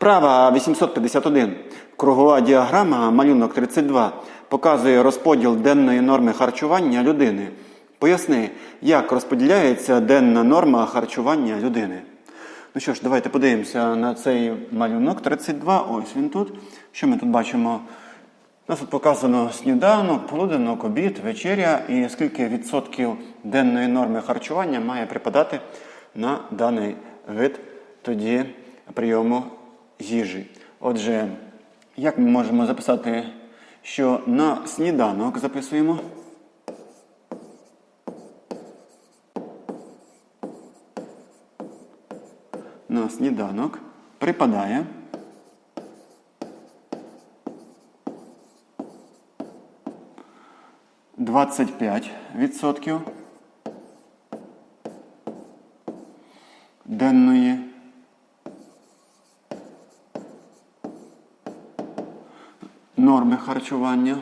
Вправа 851. Кругова діаграма, малюнок 32, показує розподіл денної норми харчування людини. Поясни, як розподіляється денна норма харчування людини. Ну що ж, давайте подивимося на цей малюнок 32. Ось він тут. Що ми тут бачимо? У нас тут показано сніданок, полуденок, обід, вечеря і скільки відсотків денної норми харчування має припадати на даний вид тоді прийому їжі. Отже, як ми можемо записати, що на сніданок записуємо? На сніданок припадає. Двадцять п'ять відсотків денної норми харчування.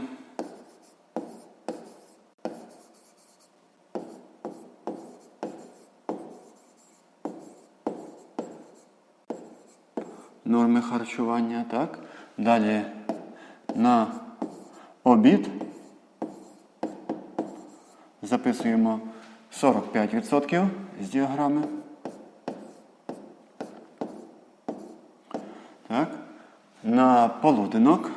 Норми харчування, так. Далі на обід записуємо 45% з діаграми. Так. На полуденок.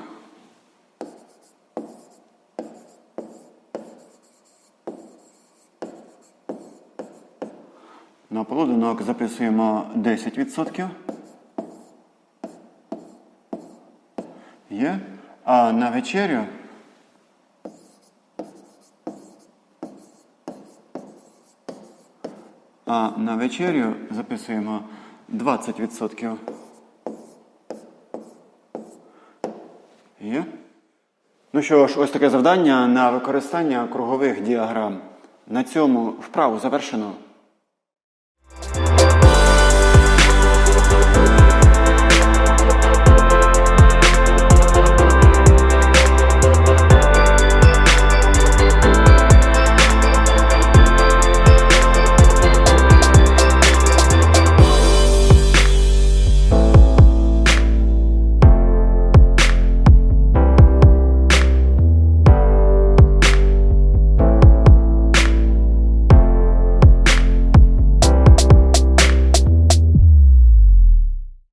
На полуденок записуємо 10%. Є. А на вечерю А на вечерю записуємо 20%. Є. Ну що ж, ось таке завдання на використання кругових діаграм. На цьому вправу завершено.